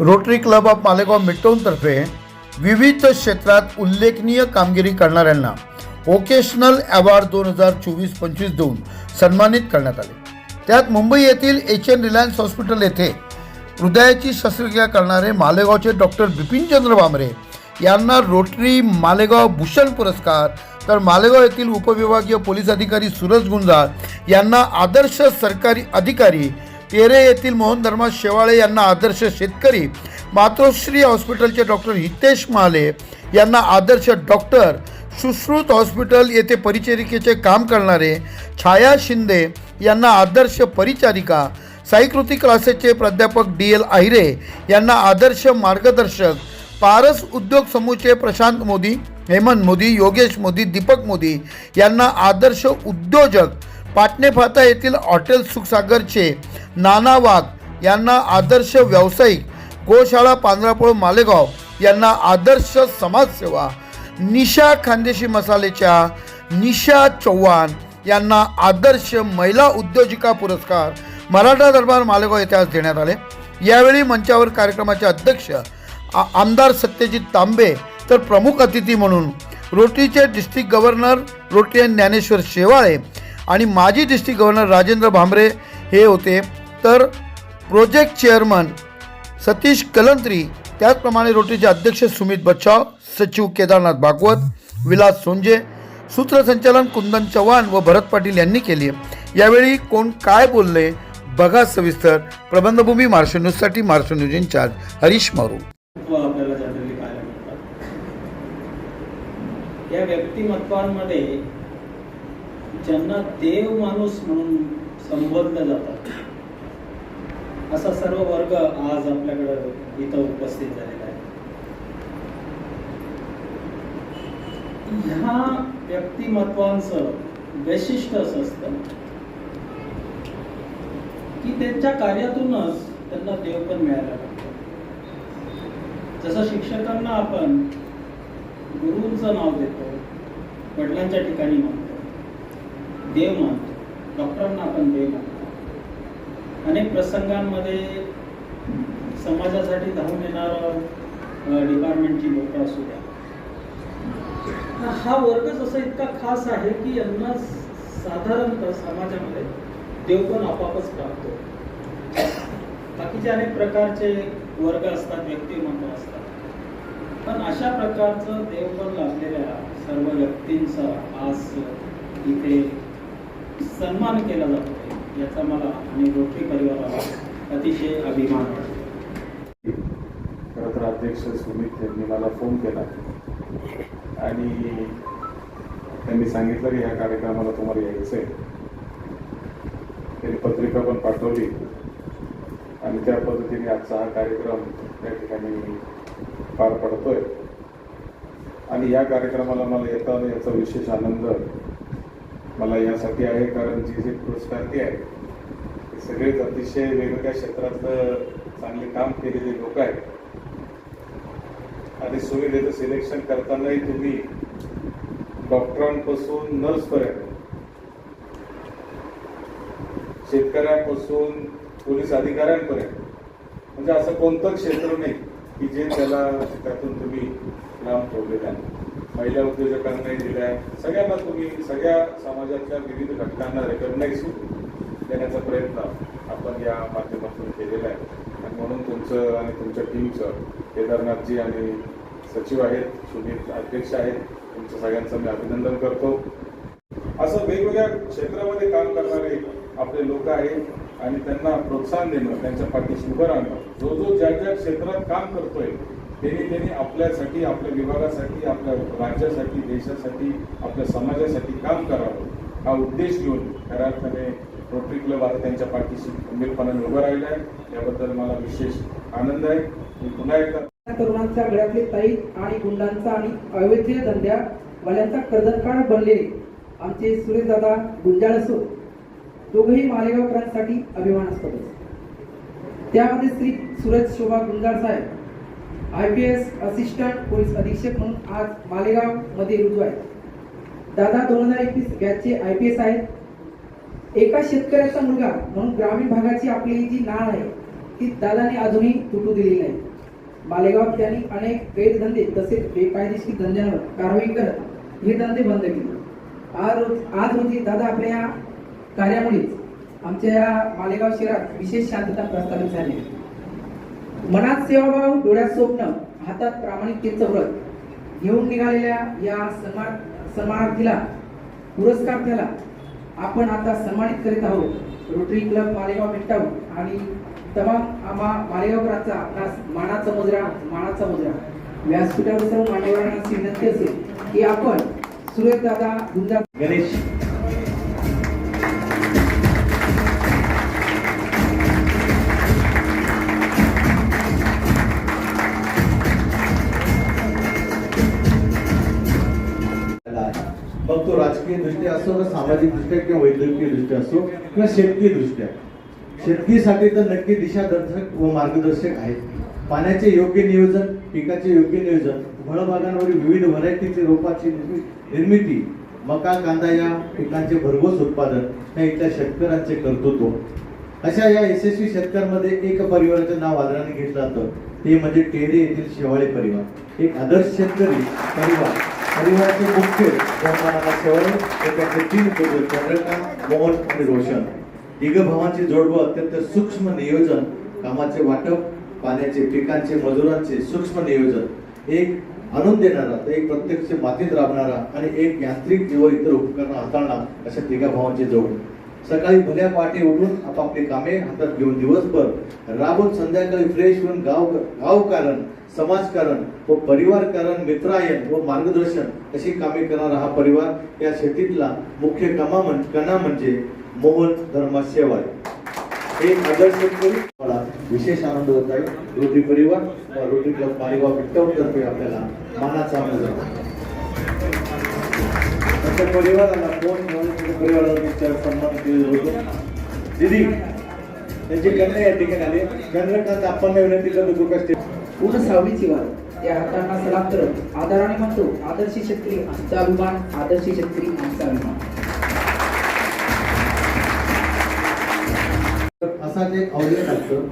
Rotary club of Malegaon मिटवूनतर्फे विविध क्षेत्रात उल्लेखनीय कामगिरी करणाऱ्यांना वोकेशनल अवॉर्ड दोन हजार चोवीस पंचवीस देऊन सन्मानित करण्यात आले. त्यात मुंबई येथील एच एन रिलायन्स हॉस्पिटल येथे हृदयाची शस्त्रक्रिया करणारे मालेगावचे डॉक्टर बिपिनचंद्र भामरे यांना रोटरी मालेगाव भूषण पुरस्कार तर मालेगाव येथील उपविभागीय पोलीस अधिकारी सूरज गुंजाळ यांना आदर्श सरकारी अधिकारी तेरे येथील मोहन धर्मा शेवाळे यांना आदर्श शेतकरी मातोश्री हॉस्पिटलचे डॉक्टर हितेश महाले यांना आदर्श डॉक्टर सुश्रुत हॉस्पिटल येथे परिचारिकेचे काम करणारे छाया शिंदे यांना आदर्श परिचारिका साईकृती क्लासेसचे प्राध्यापक डी एल आहिरे यांना आदर्श मार्गदर्शक पारस उद्योग समूहचे प्रशांत मोदी हेमंत मोदी योगेश मोदी दीपक मोदी यांना आदर्श उद्योजक पाटणेफाटा येथील हॉटेल सुखसागरचे नाना वाघ यांना आदर्श व्यावसायिक गोशाळा पांढरापूळ मालेगाव यांना आदर्श समाजसेवा निशा खानदेशी मसालेच्या निशा चव्हाण यांना आदर्श महिला उद्योजिका पुरस्कार मराठा दरबार मालेगाव येथे आज देण्यात आले. यावेळी मंचावर कार्यक्रमाचे अध्यक्ष आ- आमदार सत्यजित तांबे तर प्रमुख अतिथी म्हणून रोटरीचे district governor rotary Dnyaneshwar Shewale आणि माजी डिस्ट्रिक्ट गव्हर्नर राजेंद्र भांबरे हे होते. तर प्रोजेक्ट चेअरमन सतीश कलंत्री त्याचप्रमाणे रोटरीचे अध्यक्ष सुमित बच्चाव सचिव केदारनाथ भागवत विलास सोंजे सूत्रसंचालन कुंदन चव्हाण व भरत पाटील यांनी केली. यावेळी कोण काय बोलले बघा सविस्तर. प्रबंधभूमी महाराष्ट्र न्यूजसाठी महाराष्ट्र न्यूज इन्चार्ज हरीश मारू. आपल्याला या व्यक्तिमत्वांमध्ये ज्यांना देव माणूस म्हणून संबोधलं जातात असा सर्व वर्ग आज आपल्याकडं इथं उपस्थित झालेला आहे. ह्या व्यक्तिमत्वांचं वैशिष्ट्य असं असतं की त्यांच्या कार्यातूनच त्यांना देव पण मिळायला लागतो. जसं शिक्षकांना आपण गुरुंचं नाव देतो वडिलांच्या ठिकाणी मानतो देव मानतो डॉक्टरांना आपण देव मानतो अनेक प्रसंगांमध्ये समाजासाठी धावून येणारं डिपार्टमेंटची लोक असू द्या. हा वर्ग असा इतका खास आहे की यांना साधारणतः समाजामध्ये देव पण आपापच प्राप्त बाकीचे अनेक प्रकारचे वर्ग असतात व्यक्तिमत्व असतात. पण अशा प्रकारचं देवपण लाभलेल्या सर्व व्यक्तींचा आज इथे सन्मान केला जातो. याचा मला आणि रोटरी परिवाराला अतिशय अभिमान वाटतो खरं तर अध्यक्ष सुमित यांनी मला फोन केला. आणि त्यांनी सांगितलं की ह्या कार्यक्रमाला तुम्हाला यायचं आहे त्यांनी पत्रिका पण पाठवली. आणि त्या पद्धतीने आजचा हा कार्यक्रम त्या ठिकाणी पार पडतोय. आणि या कार्यक्रमाला मला येताना याचा विशेष आनंद मला यासाठी आहे कारण जी जे पुरस्कार आहे ते सगळेच अतिशय वेगवेगळ्या क्षेत्रातलं चांगले काम केलेले लोक आहेत. आणि सुविधेचं सिलेक्शन करतानाही तुम्ही डॉक्टरांपासून नर्सपर्यंत शेतकऱ्यांपासून पोलीस अधिकाऱ्यांपर्यंत म्हणजे असं कोणतं क्षेत्र नाही की जे त्याला त्यातून तुम्ही लांब ठेवलेलं आहे. महिला उद्योजकांनाही दिलं आहे सगळ्यांना तुम्ही सगळ्या समाजातल्या विविध घटकांना रेकग्नाईज देण्याचा प्रयत्न आपण या माध्यमातून केलेला आहे. आणि म्हणून तुमचं आणि तुमच्या टीमचं केदारनाथजी आणि सचिव आहेत सुनील अध्यक्ष आहेत तुमचं सगळ्यांचं मी अभिनंदन करतो. असं वेगवेगळ्या क्षेत्रामध्ये काम करणारे आपले लोक आहेत आणि त्यांना प्रोत्साहन देणं त्यांच्या पाठीशी उभं राहणं जो जो ज्या ज्या क्षेत्रात काम करतोय त्यांनी त्यांनी आपल्यासाठी आपल्या विभागासाठी आपल्या राज्यासाठी देशासाठी आपल्या समाजासाठी काम करावं. हा उद्देश घेऊन खऱ्या अर्थाने रोटरी क्लब आता त्यांच्या पाठीशी खंबीरपणाने उभं राहिलं आहे. याबद्दल मला विशेष आनंद आहे. मी पुन्हा एकदा तरुणांच्या गळ्यातले ताई आणि गुंडांचा आणि अवैध धंद्या वाल्यांचा कर्जतकाळ बनले. आमचे सुरेशदादा गुंजाळ असो दोघेही मालेगावकरांसाठी अभिमानास्पद. त्यामध्ये श्री सूरज शोभा गुंजाळ साहेब I P S assistant police अधीक्षक म्हणून आज मालेगावमध्ये रुजू आहेत. दादा दोन हजार एकवीस बॅचचे आय पी एस आहेत. एका शेतकऱ्याचा मुलगा म्हणून ग्रामीण भागाची आपली जी नाळ आहे ती दादाने अजूनही तुटू दिली नाही. मालेगावात त्यांनी अनेक गैरधंदे तसेच बेकायदेशीर धंद्यांवर कारवाई करत हे धंदे बंद केले. आज रोज आज रोजी दादा आपल्या या कार्यामुळेच आमच्या या मालेगाव शहरात विशेष शांतता प्रस्थापित झाली आहे. मनात सेवाभाव डोळ्यात स्वप्न हातात प्रामाणिकतेचं व्रत. घेऊन निघालेल्या या सन्मान सन्मानार्थीला पुरस्कार त्याला आपण आता सन्मानित करीत आहोत. रोटरी क्लब मालेगाव मिट्टाऊ आणि तमाम आम्हा मालेगावकरांचा आपणास मानाचा मुजरा मानाचा मुजरा. व्यासपीठावर सर्व मान्यवरांना विनंती असेल की आपण सुरेश दादा गणेश मग तो राजकीय दृष्ट्या असो सामाजिक दृष्ट्या किंवा वैद्यकीय दृष्ट्या असो किंवा शेतकी दृष्ट्या शेतकीसाठी तर नक्की दिशादर्शक व मार्गदर्शक आहेत. पाण्याचे योग्य नियोजन पिकाचे योग्य नियोजन फळबागांवरील विविध व्हरायटीचे रोपाची निर्मिती मका कांदा या पिकांचे भरघोस उत्पादन हे इथल्या शेतकऱ्यांचे कर्तृत्व. अशा या यशस्वी शेतकऱ्यांमध्ये एक परिवाराचं नाव आदराने घेतलं जातं. ते म्हणजे टेरे येथील शेवाळे परिवार. एक आदर्श शेतकरी परिवार. परिवाराचे मुख्य बहुमानाला शेवाळे व त्यांचे तीन पुत्र चंद्रकांत मोहन आणि रोशन. तिघ भावांची जोडवं अत्यंत सूक्ष्म नियोजन कामाचे वाटप पाण्याचे पिकांचे मजुरांचे सूक्ष्म नियोजन. एक आणून देणारा तर एक प्रत्यक्ष मातीत राबणारा आणि एक यांत्रिक जीव इतर उपकरण हाताळणार अशा तिघा भावांची जोड सकाळी भल्या पहाटे उठून आपापली कामे हातात घेऊन दिवसभर राबून संध्याकाळी फ्रेश होऊन गाव गावकारण समाजकारण व परिवारकारण मित्रायन व मार्गदर्शन अशी कामे करणारा हा परिवार या शेतीतला मुख्य कमा म्हण कणा म्हणजे मोहन धर्मा सेवा हे आदर्श मला विशेष आनंद होत आहे. रोटरी परिवार व रोटरी क्लब मालेगाव तर्फे आपल्याला मानाचा मुजरा त्यांच्या परिवाराला कोण घेऊन त्यांच्या परिवाराला सन्मान केलेला होतो दिदी त्यांची कन्या या ठिकाणी आली चंद्रकांत आपण विनंती करतो कृपया पूर्ण सावलीची वार त्या हातांना सलाम करत आदराने म्हणतो आदर्शी शेतकरी आमचा अभिमान आदर्शी शेतकरी आमचा अभिमान असाच एक अवलेख असतं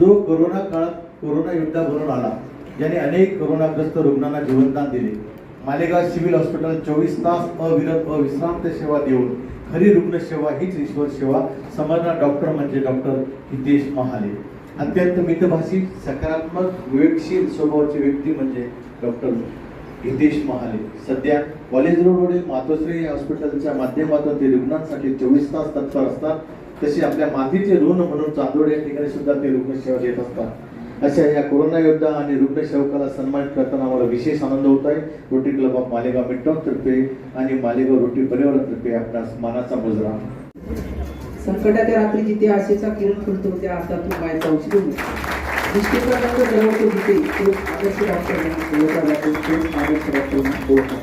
जो कोरोना काळात कोरोना योद्धा आला. ज्याने अनेक कोरोनाग्रस्त रुग्णांना जीवनदान दिले. मालेगाव सिव्हिल हॉस्पिटल चोवीस तास अविरत अविश्रांत सेवा देऊन खरी रुग्णसेवा हीच ईश्वर सेवा समजणार डॉक्टर म्हणजे डॉक्टर हितेश महाले. अत्यंत मितभाषी सकारात्मक विवेकशील स्वभावाची व्यक्ती म्हणजे डॉक्टर हितेश महाले. सध्या कॉलेज रोडवरील मातोश्री हॉस्पिटलच्या माध्यमातून ते रुग्णांसाठी चोवीस तास तत्पर असतात. तसे आपल्या मातीचे ऋण म्हणून चांदोड या ठिकाणी सुद्धा ते रुग्णसेवा देत असतात. अशा या कोरोना योद्धा आणि रुग्णसेवकाला सन्मानित करताना आम्हाला विशेष आनंद होत आहे rotary club of Malegaon midtown तर्फे आणि मालेगाव रोटरी परिवारातर्फे आपणास मानाचा मुजरा संकटाच्या रात्री जिथे आशेचा किरण फुलतो त्या हातातून मायचा जिथे तो आदर्श डॉक्टर आदर्श डॉक्टर.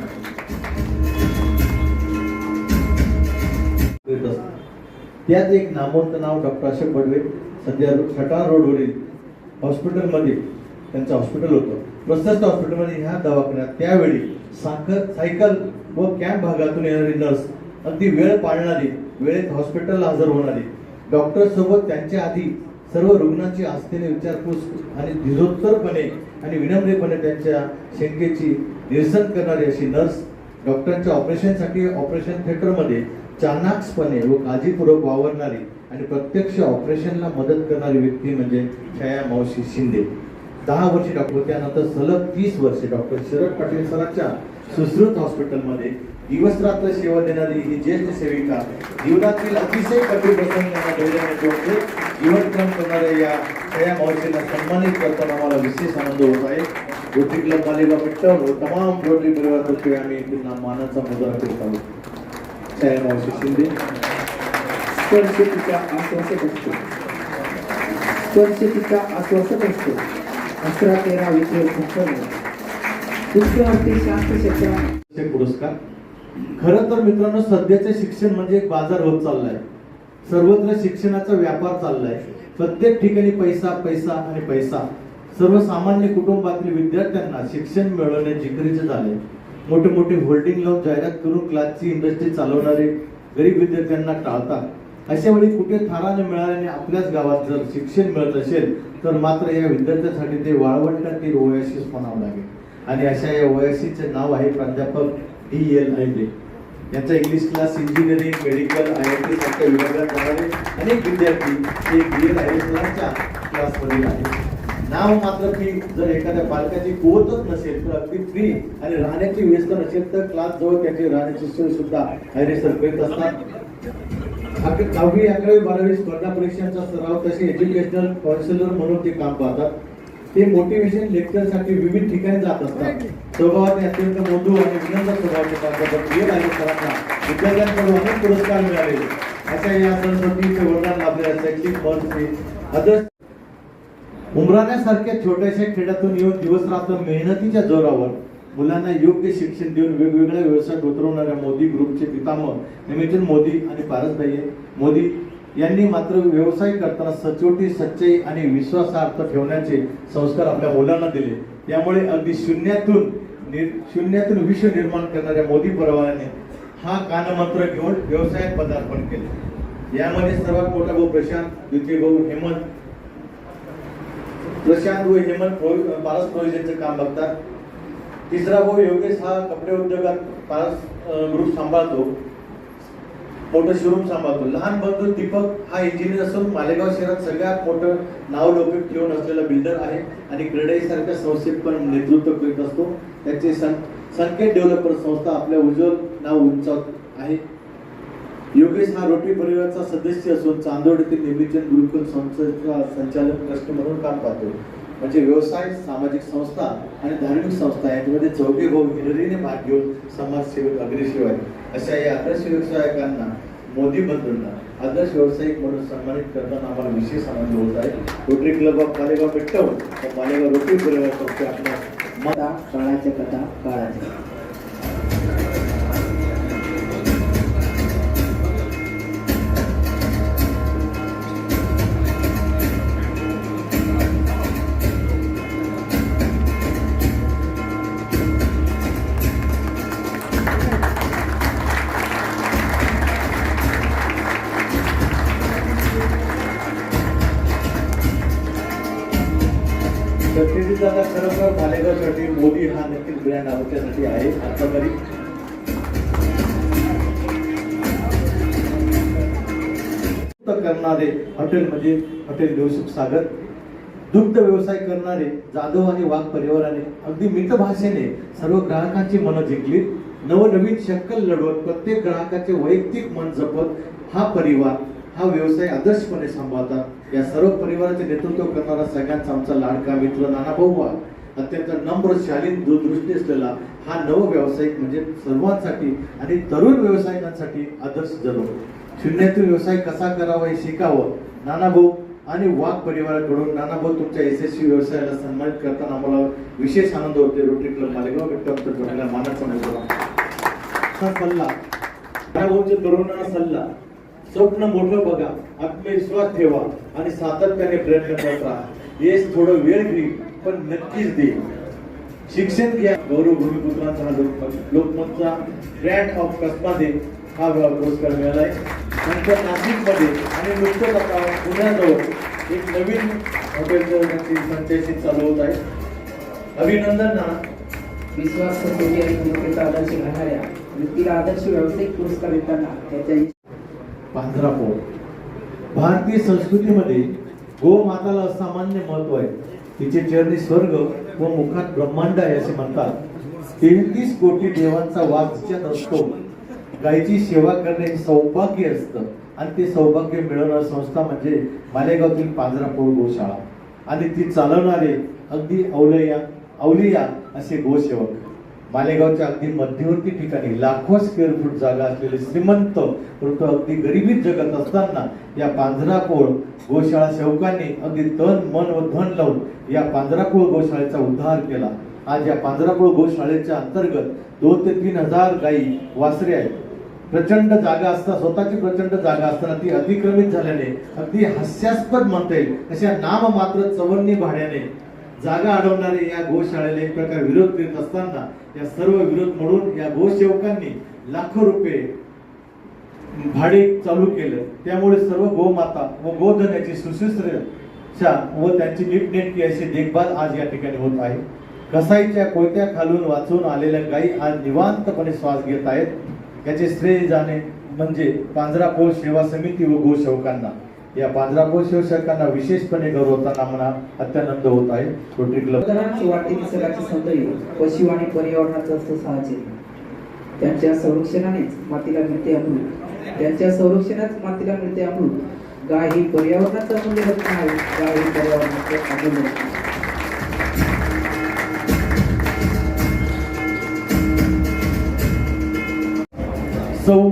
करीत असतात. त्यात एक नामवंत नाव डॉक्टर अशोक बडवे सध्या खटार रोडवरील हॉस्पिटलमध्ये त्यांचं हॉस्पिटल होतं. प्रशस्त हॉस्पिटलमध्ये ह्या दवाखान्यात त्यावेळी साखर सायकल व कॅम्प भागातून येणारी नर्स अगदी वेळ पाळणारी वेळेत हॉस्पिटलला हजर होणारी डॉक्टरसोबत त्यांच्या आधी सर्व रुग्णांची आस्थेने विचारपूस आणि धीरोत्तरपणे आणि विनम्रपणे त्यांच्या शंकेची निरसन करणारी अशी नर्स डॉक्टरांच्या ऑपरेशनसाठी ऑपरेशन थिएटरमध्ये चाणाक्षपणे व काळजीपूर्वक वावरणारी आणि प्रत्यक्ष ऑपरेशनला मदत करणारी व्यक्ती म्हणजे छाया मावशी शिंदे. दहा वर्षे डॉक्टर त्यानंतर सलग तीस वर्षे डॉक्टर शरद पाटील सरांच्या सुश्रुत हॉस्पिटलमध्ये दिवस रात्र सेवा देणारी ही ज्येष्ठ सेविका जीवनातील अतिशय कठीण प्रसंगांना धैर्याने तोडते जीवनक्रम करणाऱ्या या छाया मावशीला सन्मानित करताना आम्हाला विशेष आनंद होत आहे. रोटरी क्लब मालेगाव मिट्टन व तमाम रोटरी परिवारातर्फे आम्ही त्यांना मानाचा मुजरा करत आहोत. छाया मावशी शिंदे. स्पर्श आश्वासक असतो स्पर्श आश्वासक असतो अकरा तेरा विषय पुरस्कार. खरं तर मित्रांनो सध्याचे शिक्षण म्हणजे एक बाजार होत चाललाय. सर्वत्र शिक्षणाचा व्यापार चाललाय. प्रत्येक ठिकाणी पैसा पैसा आणि पैसा. सर्वसामान्य कुटुंबातील विद्यार्थ्यांना शिक्षण मिळवणे जिकरीचे झाले. मोठे मोठे होल्डिंग लावून जाहिरात करून क्लासची इंडस्ट्री चालवणारे गरीब विद्यार्थ्यांना टाळतात. अशा वेळी कुठे थाराने मिळाल्याने आपल्याच गावात जर शिक्षण मिळत असेल तर मात्र या विद्यार्थ्यांसाठी ते वाळवंटातील ओयाशीस म्हणावं लागेल. आणि अशा या ओयसीचे नाव आहे प्राध्यापक डी एल ऐले यांचा English class engineering medical I I T सारख्या विभागात जाणारे अनेक विद्यार्थी हे डी एल आय सरांच्या क्लासमधील आहेत. नाव मात्र फी जर एखाद्या पालकाची कुवतच नसेल तर अगदी फ्री आणि राहण्याची व्यवस्था नसेल तर क्लास जवळ त्याची राहण्याची सोय सुद्धा आयरे सर करीत असतात. अगदी दहावी अकरावी बारावी स्पर्धा परीक्षांचा सराव तसे एज्युकेशनल काउन्सिलर म्हणून ते काम पाहतात. ते मोटिवेशन लेक्चरसाठी विविध ठिकाणी जात असतात. स्वभावाने अत्यंत मृदू आणि विनम्र स्वभावाचे काम करतात प्रिय लागेल सरांना विद्यार्थ्यांकडून अनेक पुरस्कार मिळाले. अशा या सरस्वतीचे वरदान लाभलेल्या शैक्षणिक मंचचे आदर्श उमराण्यासारख्या छोट्याशा खेड्यातून येऊन दिवस रात्र मेहनतीच्या जोरावर मुलांना योग्य शिक्षण देऊन वेगवेगळ्या व्यवसायात उतरवणाऱ्या मोदी ग्रुपचे पितामह निमिथन मोदी आणि पारसभाई मोदी यांनी मात्र व्यवसाय करताना सचोटी सच्चाई आणि विश्वासार्थ ठेवण्याचे संस्कार आपल्या मुलांना दिले. त्यामुळे अगदी शून्यातून निर- शून्यातून विश्व निर्माण करणाऱ्या मोदी परिवाराने हा कानमंत्र घेऊन व्यवसायात पदार्पण केले. यामध्ये सर्वात मोठा भाऊ प्रशांत द्वितीय भाऊ हेमंत प्रशांत व हेमंत पारस प्रोजेक्टचं काम बघतात तिसरा भाऊ योगेश हा कपडे उद्योगात पारस ग्रुप सांभाळतो. मोठं शोरूम सांभाळतो. लहान बंधू दीपक हा इंजिनियर असून मालेगाव शहरात सगळ्यात मोठं नाव लौकिक ठेवून असलेला बिल्डर आहे आणि क्रेडाई सारख्या संस्थेत पण नेतृत्व करीत असतो. त्याचे सं- संकेत डेव्हलपर संस्था आपल्या उज्ज्वल नाव उंचावत आहे. योगेश हा रोटरी परिवाराचा सदस्य असून चांदोड येथील निमिचंद गुरुकुल संस्थेचा संचालक ट्रस्ट म्हणून काम पाहतो. म्हणजे व्यवसाय सामाजिक संस्था आणि धार्मिक संस्था यांच्यामध्ये चौघे भाऊ हिरिरीने भाग घेऊन समाजसेवक अग्रेसिव्ह अशा या आदर्श व्यवसायकांना मोदी बंधूंना आदर्श व्यावसायिक म्हणून सन्मानित करताना आम्हाला विशेष आनंद होत आहे. रोटरी क्लब ऑफ मालेगाव पेटवून व मालेगाव रोटरी परिवार संस्था आपल्या कथा काळाच्या कथा काळाच्या. सबसिडी दादा खरोखर मालेगावसाठी मोदी हा नक्कीच ब्रँड आमच्यासाठी आहे. आता तरी करणारे हॉटेल म्हणजे हॉटेल देवसुख सागर. दुग्ध व्यवसाय करणारे जाधव आणि वाघ परिवाराने अगदी मितभाषेने सर्व ग्राहकांची मनं जिंकली. नवनवीन शक्कल लढवत प्रत्येक ग्राहकाचे वैयक्तिक मन जपत हा परिवार हा व्यवसाय आदर्शपणे सांभाळतात. या सर्व परिवाराचे नेतृत्व करणारा सगळ्यांचा आमचा लाडका मित्र नाना भाऊ वाघ अत्यंत नम्र शालीन दूरदृष्टी असलेला हा नव व्यावसायिक म्हणजे सर्वांसाठी आणि तरुण व्यावसायिकांसाठी आदर्श जणू शून्यातून व्यवसाय कसा करावा हे शिकावं नाना भाऊ आणि वाघ परिवाराकडून नानाभाऊ तुमच्या यशस्वी व्यवसायाला सन्मानित करताना आम्हाला विशेष आनंद होते रोटरी क्लब मालेगाव. मानाचा सल्ला. नाना सल्ला तरुणांना सल्ला. स्वप्न मोठं बघा आत्मविश्वास ठेवा आणि सातत्याने प्रयत्न करत. राहा येस थोडं वेळ घेईल पण नक्कीच देईल शिक्षण घ्या. गौरव भूमिपुत्रांचा हा लोकमत लोकमतचा ग्रँड ऑफ कसमादे हा पुरस्कार मिळालाय. नंतर नाशिकमध्ये आणि नुकतंच आता पुण्याजवळ एक नवीन हॉटेलचं त्यांची फ्रँचायझी चालू होत आहे. अभिनंदनना विश्वास कसोटी आणि आदर्श घालणाऱ्या व्यक्तीला आदर्श व्यावसायिक पुरस्कार देताना त्याच्या पांढरा पोळ भारतीय संस्कृतीमध्ये गोमाताला असामान्य महत्त्व आहे. तिचे चरणी स्वर्ग व मुखात ब्रह्मांड आहे असे म्हणतात. तेहतीस कोटी देवांचा वास तिच्यात असतो. गायची सेवा करणे हे सौभाग्य असतं. आणि ते सौभाग्य मिळवणारी संस्था म्हणजे मालेगावतील पांढरापोळ गोशाळा. आणि ती चालवणारे अगदी अवलया अवलिया असे गोसेवक. मालेगावच्या अगदी मध्यवर्ती ठिकाणी लाखो स्क्वेअर फूट जागा असलेले श्रीमंत परंतु अगदी गरिबीत जगत असताना या पांढरापोळ गोशाळा सेवकांनी अगदी तन मन व धन लावून या पांजराकोळ गोशाळेचा उद्धार केला. आज या पांजराकोळ गोशाळेच्या अंतर्गत दोन ते तीन हजार गायी वासरे आहेत. प्रचंड जागा असता स्वतःची प्रचंड जागा असताना ती अतिक्रमित झाल्याने अगदी हास्यास्पद म्हणता येईल अशा नाम मात्र चवन्नी भाड्याने जागा अडवणारे या गोशाळेला एक प्रकार विरोध करीत असताना या सर्व विरोध म्हणून या गोसेवकांनी लाखो रुपये भाडे चालू केलं. त्यामुळे सर्व गोमाता व गोधन याची सुश्रूषा व त्यांची नीटनेटकी अशी देखभाल आज या ठिकाणी होत आहे. कसाईच्या कोयत्या खालून वाचून आलेल्या गायी आज निवांतपणे श्वास घेत आहेत. याचे श्रेय जाणे म्हणजे पांजरापोळ सेवा समिती व गोसेवकांना. या पांजरापोळ सेवकांना विशेषपणे गौरवताना मला अत्यानंद होत आहे. Rotary club. वाढती निसर्गाचे सौंदर्य पशु आणि पर्यावरणाचं असतं साहचर्य त्यांच्या संरक्षणानेच मातीला मिळते अमृत. त्यांच्या संरक्षणात मातीला मिळते अमृत. गाय ही पर्यावरणाचं अमूल्य रत्न आहे. गाय ही पर्यावरणाचं अमूल्य रत्न. सौ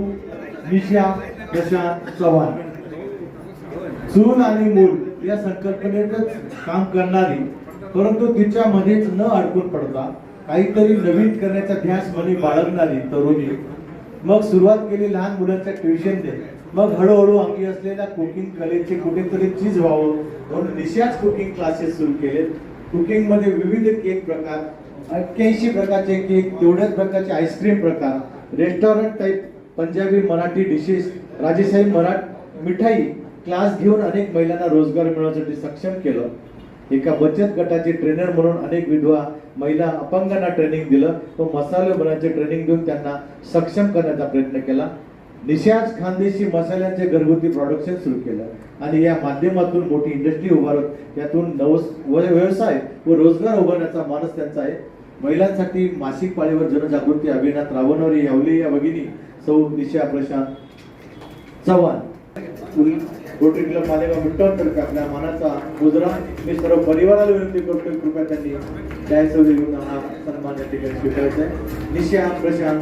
निशा प्रशांत चव्हाण. चूल आणि मूल या संकल्पनेतच काम करणारी परंतु तिच्यामध्येच न अडकून पडता काहीतरी नवीन करण्याचा ध्यास मनी बाळगणारी तरुणी. मग सुरुवात केली लहान मुलांच्या ट्युशनने मग हळूहळू अंगी असलेल्या कुकिंग कलेचे कुठेतरी चीज व्हावं म्हणून निशाच कुकिंग क्लासेस सुरू केलेत. कुकिंगमध्ये विविध केक प्रकार अठ्ठ्याऐंशी प्रकारचे केक तेवढ्याच प्रकारचे आईस्क्रीम प्रकार restaurant type Punjabi Marathi dishes राजेशाही मराठ मिठाई क्लास घेऊन अनेक महिलांना रोजगार मिळवण्यासाठी सक्षम केलं. एका बचत गटाचे ट्रेनर म्हणून अनेक विधवा महिला अपंगांना ट्रेनिंग दिलं. तो मसाले बनवायचे ट्रेनिंग देऊन त्यांना सक्षम करण्याचा प्रयत्न केला. निशाज खानदेशी मसाल्यांचे घरगुती प्रोडक्शन सुरू केलं. आणि या माध्यमातून मोठी इंडस्ट्री उभारत यातून नव व्यवसाय व रोजगार उभारण्याचा मानस त्यांचा आहे. महिलांसाठी मासिक पाळीवर जनजागृती अभियानात रावणवरी यावली या भगिनी सौ निशा प्रशांत चव्हाण. रोटरी क्लब मालेगाव मिट्टवतर्फे आपल्या मनाचा मुजरा मी सर्व परिवाराला विनंती करतोय कृपया त्यांनी द्यायचं घेऊन हा सन्मान या ठिकाणी स्वीकारायचा आहे. निशांत प्रशांत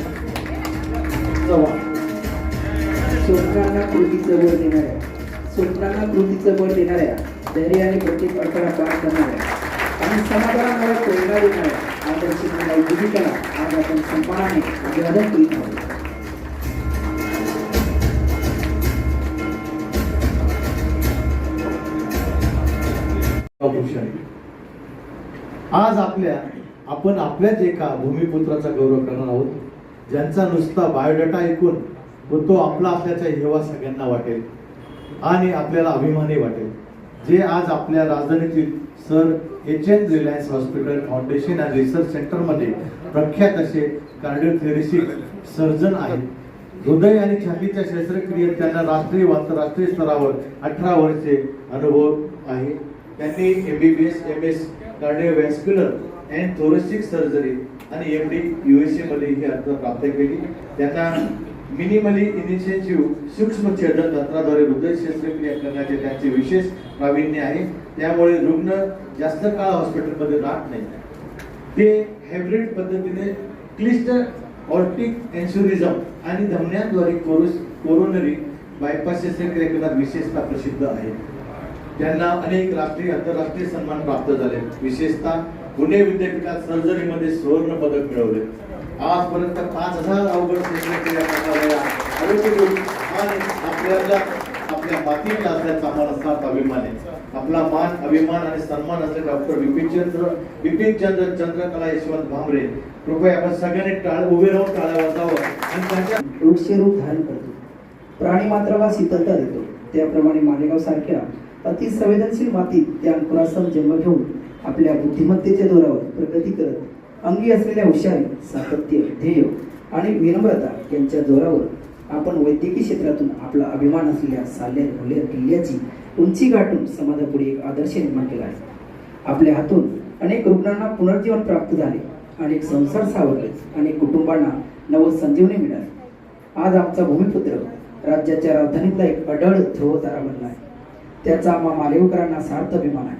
चव्हाण. स्वप्नांना कृतीचं बळ देणाऱ्या स्वप्नांना कृतीचं बळ देणाऱ्या धैर्याने प्रत्येक अडथळा पार करणाऱ्या आणि समाजाला मला प्रेरणा देणाऱ्या आदर्श महिला भूमिकेला आज आपण सन्मानाने अभिवादन करीत आहोत. भूषण आज आपल्या आपण आपल्याच एका भूमिपुत्राचा गौरव करणार आहोत ज्यांचा नुसता बायोडाटा ऐकून व तो आपला असल्याचा हेवा सगळ्यांना वाटेल आणि आपल्याला अभिमानही वाटेल. जे आज आपल्या राजधानीतील sir H N reliance hospital foundation and research सेंटरमध्ये प्रख्यात असे कार्डिओथेरिसिक सर्जन आहेत. हृदय आणि छातीच्या शस्त्रक्रियेत त्यांना राष्ट्रीय व आंतरराष्ट्रीय स्तरावर अठरा वर्षे अनुभव आहे. त्यांनी M D B S M S cardiovascular and thoracic surgery आणि एम डी यू एसमध्ये ही अर्थ प्राप्त केली. त्यांना मिनिमली इनिशिएटिव्ह सूक्ष्म छेदन तंत्राद्वारे हृदय शस्त्रक्रिया करण्याचे त्यांचे विशेष प्रावीण्य आहे. त्यामुळे रुग्ण जास्त काळ हॉस्पिटलमध्ये राहत नाही. ते हायब्रिड पद्धतीने क्लिष्ट ऑर्टिक एन्शुरिझम आणि धमन्यांद्वारे कोरोस कोरोनरी बायपास शस्त्रक्रिया करण्यात विशेषतः प्रसिद्ध आहे त्यांना अनेक राष्ट्रीय आंतरराष्ट्रीय सन्मान प्राप्त झाले. विशेषतः पुणे विद्यापीठात सर्जरीमध्ये सुवर्ण पदक मिळवले. आजपर्यंत पाच हजार अवघड आपल्याला आपल्या मातीतला असल्याचा आम्हाला सात अभिमान. आहे आपला मान अभिमान आणि सन्मान असले डॉक्टर बिपिनचंद्र बिपिनचंद्र चंद्रकला यशवंत भांबरे कृपया आपण सगळ्यांनी टाळ उभे राहून टाळ्या वाजावं आणि त्यांच्या वृक्ष रूप धारण करतो. प्राणी मात्र वा शीतलता देतो. त्याप्रमाणे मालेगाव सारख्या अति संवेदनशील मातीत त्या अंकुरासम जन्म घेऊन आपल्या बुद्धिमत्तेच्या जोरावर प्रगती करत अंगी असलेल्या हुशारी सातत्य ध्येय आणि विनम्रता यांच्या जोरावर आपण वैद्यकीय क्षेत्रातून आपला अभिमान असलेल्या साल्हेर भुलेर किल्ल्याची उंची गाठून समाजापुढे एक आदर्श निर्माण केला आहे. आपल्या हातून अनेक रुग्णांना पुनर्जीवन प्राप्त झाले अनेक संसार सावरले अनेक कुटुंबांना नवसंजीवनी मिळाली. आज आमचा भूमिपुत्र राज्याच्या राजधानीतला एक अडळ ध्रुवतारा बनला आहे. त्याचा आम्हा मालेगावकरांना सार्थ अभिमान आहे.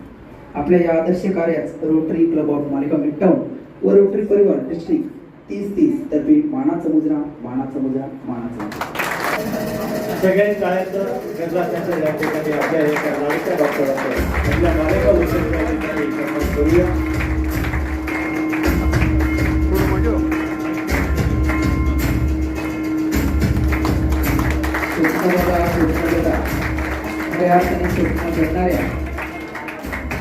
आपल्या या आदर्श कार्यात rotary club of Malegaon midtown व रोटरी परिवार डिस्ट्रिक्ट तीस तीस तर्फे मानाचा मुजरा मानाचा मुजरा मानाचा मुजरा सगळ्यांनी टाळ्यांचं गजरा या ठिकाणी आपल्या एका लाडक्या आपल्या मालेगाव करूया. खऱ्या स्वप्न जगणाऱ्या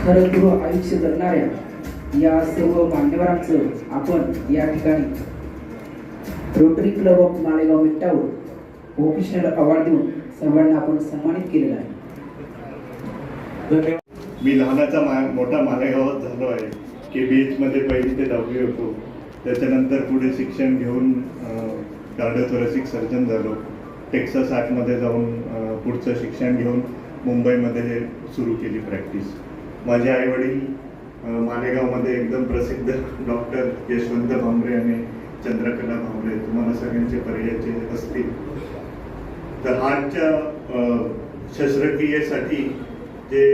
खरं गुरु आयुष्य जगणाऱ्या या सर्व मान्यवरांचं आपण या ठिकाणी रोटरी क्लब ऑफ मालेगाव मिट्टावर वोकेशनल अवॉर्ड देऊन सर्वांना आपण सन्मानित केलेला आहे. मी लहानाचा मा मोठा मालेगावात झालो आहे. के बी एचमध्ये पहिली ते दहावी होतो. त्याच्यानंतर पुढे शिक्षण घेऊन कार्डिओथोरॅसिक सर्जन झालो. टेक्सास आर्टमध्ये जाऊन पुढचं शिक्षण घेऊन मुंबईमध्ये हे सुरू केली प्रॅक्टिस. माझे आईवडील मालेगावमध्ये एकदम प्रसिद्ध डॉक्टर यशवंत भांबरे आणि चंद्रकला भांबरे तुम्हाला सगळ्यांचे पर्यायचे असतील. तर आजच्या शस्त्रक्रियेसाठी जे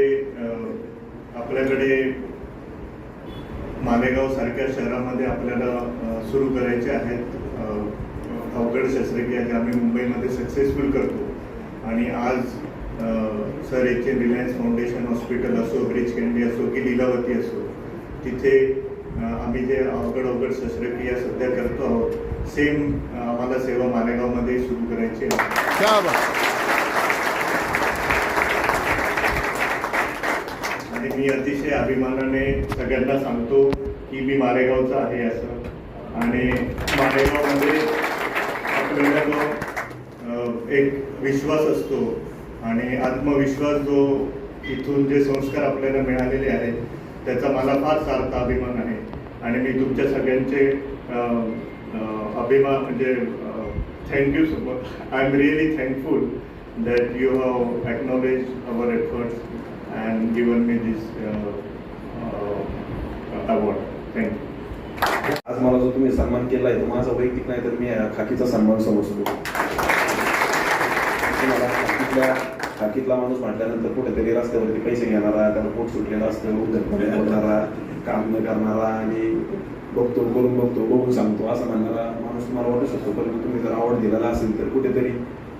आपल्याकडे मालेगाव सारख्या शहरामध्ये आपल्याला सुरू करायचे आहेत अवघड शस्त्रक्रिया जे आम्ही मुंबईमध्ये सक्सेसफुल करतो. आणि आज सर याचे रिलायन्स फाउंडेशन हॉस्पिटल असो ब्रिज कॅन्डी असो की लीलावती असो तिथे आम्ही जे अवघड अवघड शस्त्रक्रिया सध्या करतो आहोत सेम आम्हाला सेवा मालेगावमध्ये सुरू करायची आणि मी अतिशय अभिमानाने सगळ्यांना सांगतो की मी मालेगावचा आहे असं. आणि मालेगावमध्ये आपल्याला एक विश्वास असतो आणि आत्मविश्वास जो इथून जे संस्कार आपल्याला मिळालेले आहेत त्याचा मला फार सार्थ अभिमान आहे. आणि मी तुमच्या सगळ्यांचे अभिमान म्हणजे thank you so much I am really thankful that you have acknowledge our efforts and given me this award thank you आज मला जो तुम्ही सन्मान केला आहे तो माझा वैयक्तिक नाही तर मी खाकीचा सन्मान समजतो. आपल्या खाकीतल्या खाकीतला माणूस म्हटल्यानंतर कुठेतरी रस्त्यावरती पैसे घेणारा त्याला पोट सुटलेला असतं उद्धटपणे बोलणारा काम न करणारा आणि बघतो बोलून बघतो बघून सांगतो असं म्हणणारा माणूस तुम्हाला वाटू शकतो. परंतु तुम्ही जर आवड दिलेला असेल तर कुठेतरी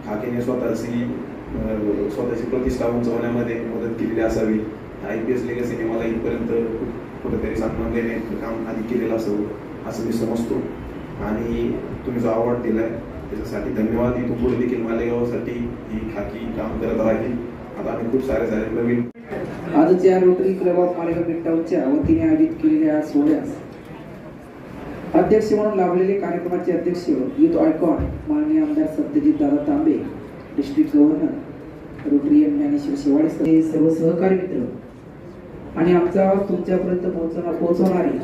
खाकीने स्वतःची स्वतःची प्रतिष्ठा उंचवण्यामध्ये मदत केलेली असावी. आय पी एस लेगसीने मला इथपर्यंत कुठेतरी सन्मान देणे काम आधी केलेलं असावं असं मी समजतो. आणि तुम्ही जो दिला दिलाय त्याच्यासाठी धन्यवाद. इथून पुढे देखील मालेगावसाठी ही खाकी काम करत राहील आता आम्ही खूप सारे सारे नवीन आजच्या रोटरी क्लब ऑफ मालेगाव मिडटाऊनच्या वतीने आयोजित केलेल्या सोहळ्यास अध्यक्ष म्हणून लाभलेले कार्यक्रमाचे अध्यक्ष युथ आयकॉन माननीय आमदार सत्यजित दादा Tambe district governor rotarian Dnyaneshwar Shewale sir, हे सर्व सहकारी मित्र. आणि आमचा आवाज तुमच्यापर्यंत पोहोचवणार पोहोचवणारे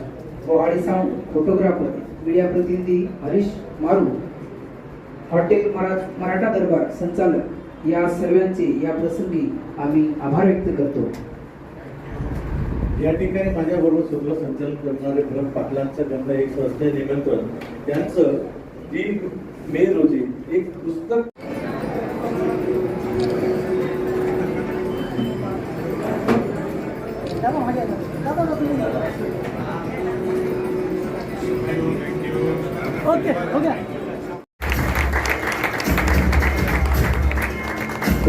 मोहाडी साऊंड फोटोग्राफर मीडिया प्रतिनिधी हरीश मारू. हॉटेल मरा मराठा दरबार संचालक या सर्वांचे या प्रसंगी आम्ही आभार व्यक्त करतो. या ठिकाणी माझ्याबरोबर सूत्रसंचालन करणारे भरत पाटलांचं गंधा एक संस्थे निमंत्रण त्यांचं तीन मे रोजी एक पुस्तक